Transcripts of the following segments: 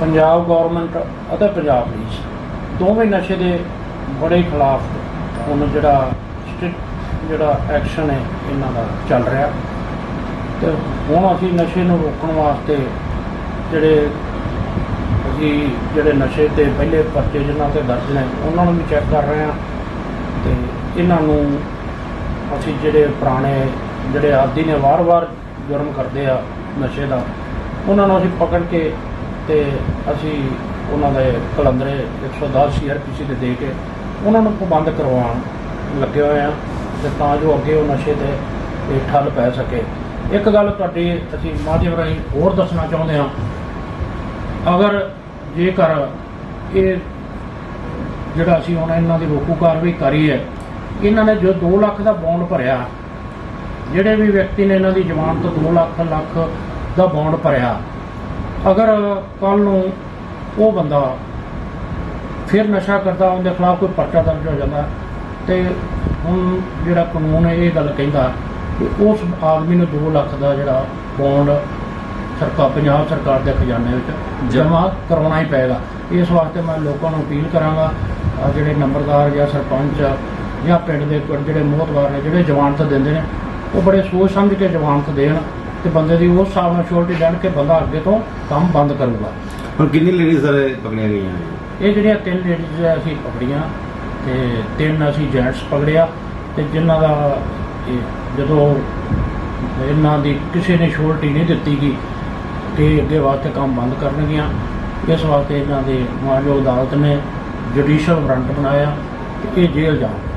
Punjab government ਅਤੇ Punjab police ਦੋਵੇਂ ਨਸ਼ੇ ਦੇ ਬੜੇ ਖਿਲਾਫ ਹੁਣ ਜਿਹੜਾ ਸਟ੍ਰਿਕਟ ਜਿਹੜਾ ਐਕਸ਼ਨ ਹੈ, ਇਹਨਾਂ ਦਾ ਚੱਲ ਰਿਹਾ। ਤੇ ਹੁਣ ਅਸੀਂ ਨਸ਼ੇ ਨੂੰ ਰੋਕਣ ਵਾਸਤੇ ਜਿਹੜੇ ਅਸੀਂ ਜਿਹੜੇ ਨਸ਼ੇ ਤੇ ਪਹਿਲੇ ਪਰਚੇ ਜਿਨ੍ਹਾਂ ਤੇ ਦਰਜ ਨੇ, ਉਹਨਾਂ ਨੂੰ ਵੀ ਚੈੱਕ ਕਰ ਰਹੇ ਹਾਂ ਤੇ ਇਹਨਾਂ ਨੂੰ ਅਸੀਂ ਜਿਹੜੇ ਪੁਰਾਣੇ ਜਿਹੜੇ ਆਦੀ ਨੇ ਵਾਰ-ਵਾਰ ਜੁਰਮ ਕਰਦੇ ਆ ਨਸ਼ੇ ਦਾ, ਉਹਨਾਂ ਨੂੰ ਅਸੀਂ ਪਕੜ ਕੇ ਤੇ ਅਸੀਂ ਉਹਨਾਂ ਦੇ ਕਲੰਦਰੇ 110 ਸੀਆਰਪੀਸੀ ਦੇ ਦੇ ਕੇ ਉਹਨਾਂ ਨੂੰ ਪਾਬੰਦ ਕਰਵਾਉਣ ਲੱਗੇ ਹੋਏ ਆ ਤੇ ਤਾਂ ਜੋ ਅੱਗੇ ਉਹ ਨਸ਼ੇ ਤੇ ਇਹ ਠੱਲ ਪੈ ਸਕੇ। ਇੱਕ ਗੱਲ ਤੁਹਾਡੀ ਅਸੀਂ ਮਾਧਿਅਮ ਰਾਹੀਂ ਹੋਰ ਦੱਸਣਾ ਚਾਹੁੰਦੇ ਹਾਂ। ਅਗਰ ਜੇਕਰ ਇਹ ਜਿਹੜਾ ਅਸੀਂ ਹੁਣ ਇਹਨਾਂ ਦੀ ਰੋਕੂ ਕਾਰਵਾਈ ਕਰੀ ਹੈ, ਇਹਨਾਂ ਨੇ ਜੋ 2 ਲੱਖ ਦਾ ਬੌਂਡ ਭਰਿਆ, ਜਿਹੜੇ ਵੀ ਵਿਅਕਤੀ ਨੇ ਇਹਨਾਂ ਦੀ ਜ਼ਮਾਨਤ 2 ਲੱਖ ਲੱਖ ਦਾ ਬੌਂਡ ਭਰਿਆ ਅਗਰ ਕੱਲ ਨੂੰ ਉਹ ਬੰਦਾ ਫਿਰ ਨਸ਼ਾ ਕਰਦਾ ਉਹਦੇ ਖਿਲਾਫ ਕੋਈ ਪਰਚਾ ਦਰਜ ਹੋ ਜਾਂਦਾ ਤੇ ਹੁਣ ਜਿਹੜਾ ਕਾਨੂੰਨ ਹੈ ਇਹ ਗੱਲ ਕਹਿੰਦਾ ਕਿ ਉਸ ਆਦਮੀ ਨੂੰ 2 ਲੱਖ ਦਾ ਜਿਹੜਾ ਬੌਂਡ ਸਰਕਾਰ ਪੰਜਾਬ ਸਰਕਾਰ ਦੇ ਖਜ਼ਾਨੇ ਵਿੱਚ ਜਮ੍ਹਾਂ ਕਰਵਾਉਣਾ ਹੀ ਪਏਗਾ। ਇਸ ਵਾਸਤੇ ਮੈਂ ਲੋਕਾਂ ਨੂੰ ਅਪੀਲ ਕਰਾਂਗਾ ਜਿਹੜੇ ਨੰਬਰਦਾਰ ਜਾਂ ਸਰਪੰਚ ਜਾਂ ਪਿੰਡ ਦੇ ਜਿਹੜੇ ਮੋਹਤਵਾਰ ਨੇ ਜਿਹੜੇ ਜ਼ਮਾਨਤ ਦਿੰਦੇ ਨੇ ਉਹ ਬੜੇ ਸੋਚ ਸਮਝ ਕੇ ਜ਼ਮਾਨਤ ਦੇਣ। ਤੇ ਬੰਦੇ ਦੀ ਉਸ ਹਿਸਾਬ ਨਾਲ ਸ਼ੋਰਟੀ ਦੇਣ ਕਿ ਬੰਦਾ ਅੱਗੇ ਤੋਂ ਕੰਮ ਬੰਦ ਕਰੂਗਾ। ਹੁਣ ਕਿੰਨੀ ਲੇਡੀਜ਼ ਸਰ ਪਕੜੀਆਂ ਗਈਆਂ? ਇਹ ਜਿਹੜੀਆਂ ਤਿੰਨ ਲੇਡੀਜ਼ ਅਸੀਂ ਪਕੜੀਆਂ ਤੇ ਤਿੰਨ ਅਸੀਂ ਜੈਂਟਸ ਪਕੜਿਆ ਤੇ ਜਿਨ੍ਹਾਂ ਦਾ ਇਹ ਜਦੋਂ ਇਹਨਾਂ ਦੀ ਕਿਸੇ ਨੇ ਸ਼ੋਰਟੀ ਨਹੀਂ ਦਿੱਤੀ ਗਈ ਕਿ ਅੱਗੇ ਵਾਸਤੇ ਕੰਮ ਬੰਦ ਕਰਨਗੀਆਂ। ਇਸ ਵਾਸਤੇ ਇਹਨਾਂ ਦੇ ਮਾਨਯੋਗ ਅਦਾਲਤ ਨੇ ਜੁਡੀਸ਼ੀਅਲ ਵਾਰੰਟ ਬਣਾਇਆ ਕਿ ਇਹ ਜੇਲ੍ਹ ਜਾਣ।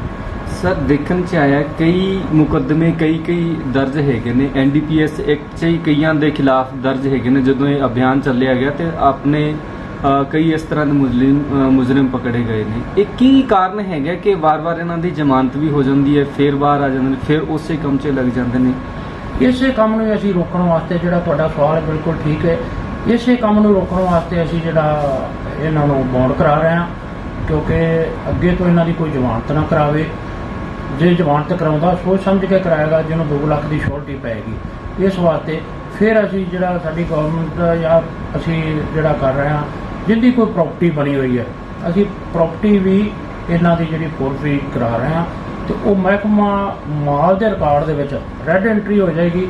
ਸਰ ਦੇਖਣ ਚ ਆਇਆ ਕਈ ਮੁਕੱਦਮੇ ਕਈ ਕਈ ਦਰਜ ਹੈਗੇ ਨੇ। ਐਨਡੀਪੀਐਸ ਐਕਟ ਚ ਹੀ ਕਈਆਂ ਦੇ ਖਿਲਾਫ ਦਰਜ ਹੈਗੇ ਨੇ ਜਦੋਂ ਇਹ ਅਭਿਆਨ ਚੱਲਿਆ ਗਿਆ ਤੇ ਆਪਣੇ ਕਈ ਇਸ ਤਰ੍ਹਾਂ ਦੇ ਮੁਜਲਿਮ ਅ, ਮੁਜਰਮ ਪਕੜੇ ਗਏ ਨੇ। ਇਹ ਕੀ ਕਾਰਨ ਹੈਗਾ ਕਿ ਵਾਰ-ਵਾਰ ਇਹਨਾਂ ਦੀ ਜ਼ਮਾਨਤ ਵੀ ਹੋ ਜਾਂਦੀ ਹੈ ਫਿਰ ਬਾਹਰ ਆ ਜਾਂਦੇ ਨੇ ਫਿਰ ਉਸੇ ਕੰਮ 'ਚ ਲੱਗ ਜਾਂਦੇ ਨੇ? ਇਸੇ ਕੰਮ ਨੂੰ ਅਸੀਂ ਰੋਕਣ ਵਾਸਤੇ ਜਿਹੜਾ ਤੁਹਾਡਾ ਸਵਾਲ ਬਿਲਕੁਲ ਠੀਕ ਹੈ। ਇਸੇ ਕੰਮ ਨੂੰ ਰੋਕਣ ਵਾਸਤੇ ਅਸੀਂ ਜਿਹੜਾ ਇਹਨਾਂ ਨੂੰ ਬੌਂਡ ਕਰਾ ਰਹੇ ਹਾਂ ਕਿਉਂਕਿ ਅੱਗੇ ਤੋਂ ਇਹਨਾਂ ਦੀ ਕੋਈ ਜ਼ਮਾਨਤ ਨਾ ਕਰਾਵੇ। ਜੇ ਜ਼ਮਾਨਤ ਕਰਾਉਂਦਾ ਸੋਚ ਸਮਝ ਕੇ ਕਰਾਏਗਾ ਜਿਹਨੂੰ 2 ਲੱਖ ਦੀ ਸ਼ੋਰਟੀ ਪਏਗੀ। ਇਸ ਵਾਸਤੇ ਫਿਰ ਅਸੀਂ ਜਿਹੜਾ ਸਾਡੀ ਗਵਰਨਮੈਂਟ ਜਾਂ ਅਸੀਂ ਜਿਹੜਾ ਕਰ ਰਹੇ ਹਾਂ ਜਿੰਦੀ ਕੋਈ ਪ੍ਰਾਪਰਟੀ ਬਣੀ ਹੋਈ ਹੈ ਅਸੀਂ ਪ੍ਰਾਪਰਟੀ ਵੀ ਇਹਨਾਂ ਦੀ ਜਿਹੜੀ ਫੋਰਫੀ ਕਰਾ ਰਹੇ ਹਾਂ ਤੇ ਉਹ ਮਹਿਕਮਾ ਮਾਲ ਦੇ ਰਿਕਾਰਡ ਦੇ ਵਿੱਚ ਰੈੱਡ ਐਂਟਰੀ ਹੋ ਜਾਏਗੀ।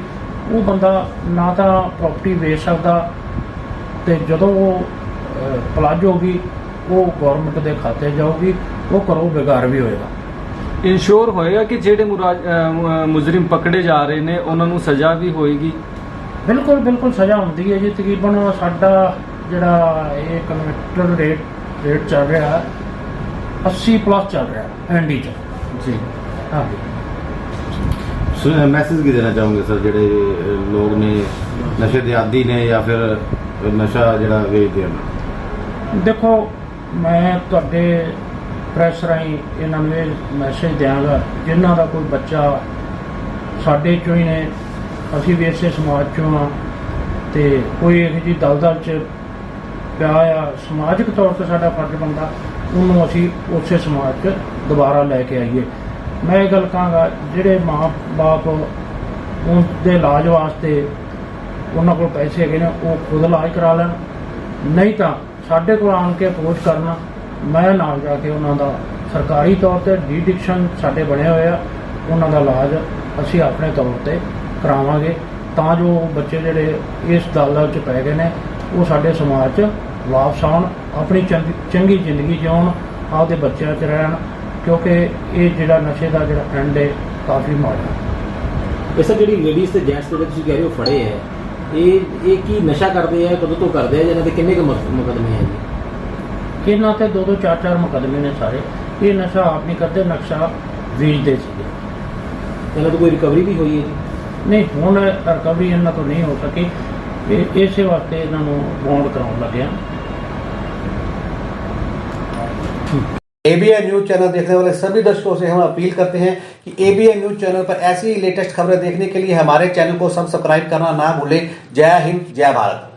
ਉਹ ਬੰਦਾ ਨਾ ਤਾਂ ਪ੍ਰਾਪਰਟੀ ਵੇਚ ਸਕਦਾ ਤੇ ਜਦੋਂ ਉਹ ਅਹ, ਪਲਾਜ ਹੋਗੀ ਉਹ ਗਵਰਨਮੈਂਟ ਦੇ ਖਾਤੇ ਜਾਊਗੀ ਉਹ ਕਰੋ ਬੇਕਾਰ ਵੀ ਹੋਏਗਾ। ਇਨਸ਼ੋਰ ਹੋਏਗਾ ਕਿ ਜਿਹੜੇ ਮੁਜਰਮ ਪਕੜੇ ਜਾ ਰਹੇ ਨੇ ਉਹਨਾਂ ਨੂੰ ਸਜ਼ਾ ਵੀ ਹੋਏਗੀ। ਬਿਲਕੁਲ ਬਿਲਕੁਲ ਸਜ਼ਾ ਹੁੰਦੀ ਹੈ ਜੀ। ਤਕਰੀਬਨ ਸਾਡਾ ਜਿਹੜਾ ਇਹ ਕਨਵਰਟਰ ਰੇਟ ਰੇਟ ਚੱਲ ਰਿਹਾ 80 ਪਲੱਸ ਚੱਲ ਰਿਹਾ ਐਨਡੀ ਚ। ਜੀ। ਹਾਂਜੀ ਮੈਸੇਜ ਕੀ ਦੇਣਾ ਚਾਹੋਗੇ ਸਰ ਜਿਹੜੇ ਲੋਕ ਨੇ ਨਸ਼ੇ ਦੇ ਆਦੀ ਨੇ ਜਾਂ ਫਿਰ ਨਸ਼ਾ ਜਿਹੜਾ ਵੇਚਦੇ ਹਨ ਦੇਖੋ ਮੈਂ ਤੁਹਾਡੇ ਪ੍ਰੈਸ ਰਾਹੀਂ ਇਹਨਾਂ ਨੂੰ ਇਹ ਮੈਸੇਜ ਦਿਆਂਗਾ। ਜਿਨ੍ਹਾਂ ਦਾ ਕੋਈ ਬੱਚਾ ਸਾਡੇ ਚੋਂ ਹੀ ਨੇ, ਅਸੀਂ ਵੀ ਇਸੇ ਸਮਾਜ ਚੋਂ ਆ ਤੇ ਕੋਈ ਇਹੋ ਜਿਹੀ ਦਲਦਲ ਚ ਪਿਆ ਆ, ਸਮਾਜਿਕ ਤੌਰ ਤੇ ਸਾਡਾ ਫਰਜ਼ ਬਣਦਾ, ਉਹਨੂੰ ਅਸੀਂ ਉਸੇ ਸਮਾਜ 'ਚ ਦੁਬਾਰਾ ਲੈ ਕੇ ਆਈਏ। ਮੈਂ ਇਹ ਗੱਲ ਕਹਾਂਗਾ, ਜਿਹੜੇ ਮਾਂ-ਬਾਪ ਉਹਦੇ ਇਲਾਜ ਵਾਸਤੇ ਉਹਨਾਂ ਕੋਲ ਪੈਸੇ ਹੈਗੇ ਨੇ, ਉਹ ਖੁਦ ਇਲਾਜ ਕਰਾ ਲੈਣ। ਨਹੀਂ ਤਾਂ ਸਾਡੇ ਕੋਲ ਆਣ ਕੇ ਅਪਰੋਚ ਕਰਨਾ ਮੈਂ ਨਾਲ ਜਾ ਕੇ ਉਹਨਾਂ ਦਾ ਸਰਕਾਰੀ ਤੌਰ ਤੇ ਡੀਡਿਕਸ਼ਨ ਸਾਡੇ ਬਣੇ ਹੋਏ ਆ, ਉਹਨਾਂ ਦਾ ਇਲਾਜ ਅਸੀਂ ਆਪਣੇ ਤੌਰ ਤੇ ਕਰਾਵਾਂਗੇ। ਤਾਂ ਜੋ ਬੱਚੇ ਜਿਹੜੇ ਇਸ ਦਲਦਲ ਚ ਪੈ ਗਏ ਨੇ, ਉਹ ਸਾਡੇ ਸਮਾਜ 'ਚ ਵਾਪਸ ਆਉਣ, ਆਪਣੀ ਚੰਗੀ ਚੰਗੀ ਜ਼ਿੰਦਗੀ ਜਿਉਣ, ਆਪਦੇ ਬੱਚਿਆਂ 'ਚ ਰਹਿਣ, ਕਿਉਂਕਿ ਇਹ ਜਿਹੜਾ ਨਸ਼ੇ ਦਾ ਜਿਹੜਾ ਟ੍ਰੈਂਡ ਹੈ ਕਾਫੀ ਮਾੜਾ ਹੈ। ਇਹ ਸਰ, ਜਿਹੜੀ ਲੇਡੀਜ਼ ਤੇ ਜੈਂਟਸ ਜਿਹੜੇ ਤੁਸੀਂ ਕਹਿ ਰਹੇ ਹੋ ਫੜੇ ਹੈ, ਇਹ ਇਹ ਕੀ ਨਸ਼ਾ ਕਰਦੇ ਆ, ਕਦੋਂ ਤੋਂ ਕਰਦੇ ਆ, ਜਾਂ ਇਹਨਾਂ ਦੇ ਕਿੰਨੇ ਕੁ ਮੁਕ- ਮੁਕੱਦਮੇ ਹੈ ਜੀ? ਇਹਨਾਂ ਤੇ ਦੋ ਦੋ ਚਾਰ ਚਾਰ ਮੁਕੱਦਮੇ ਨੇ ਸਾਰੇ ਇਹ ਨਸ਼ਾ ਆਪ ਨਹੀਂ ਕਰਦੇ ਨਕਸ਼ਾ ਵੇਚਦੇ ਸੀਗੇ ਇਹਨਾਂ ਤੋਂ ਕੋਈ ਰਿਕਵਰੀ ਵੀ ਹੋਈ ਹੈ ਜੀ ਨਹੀਂ ਹੁਣ ਰਿਕਵਰੀ ਇਹਨਾਂ ਤੋਂ ਨਹੀਂ ਹੋ ਸਕੀ ਇਹ ਇਸੇ ਵਾਸਤੇ ਇਹਨਾਂ ਨੂੰ ਬੌਂਡ ਕਰਾਉਣ ਲੱਗਿਆ एबीएन न्यूज चैनल देखने वाले सभी दर्शकों से हम अपील करते हैं कि एबीएन न्यूज चैनल पर ऐसी ही लेटेस्ट खबरें देखने के लिए हमारे चैनल को सब्सक्राइब करना ना भूलें जय हिंद जय भारत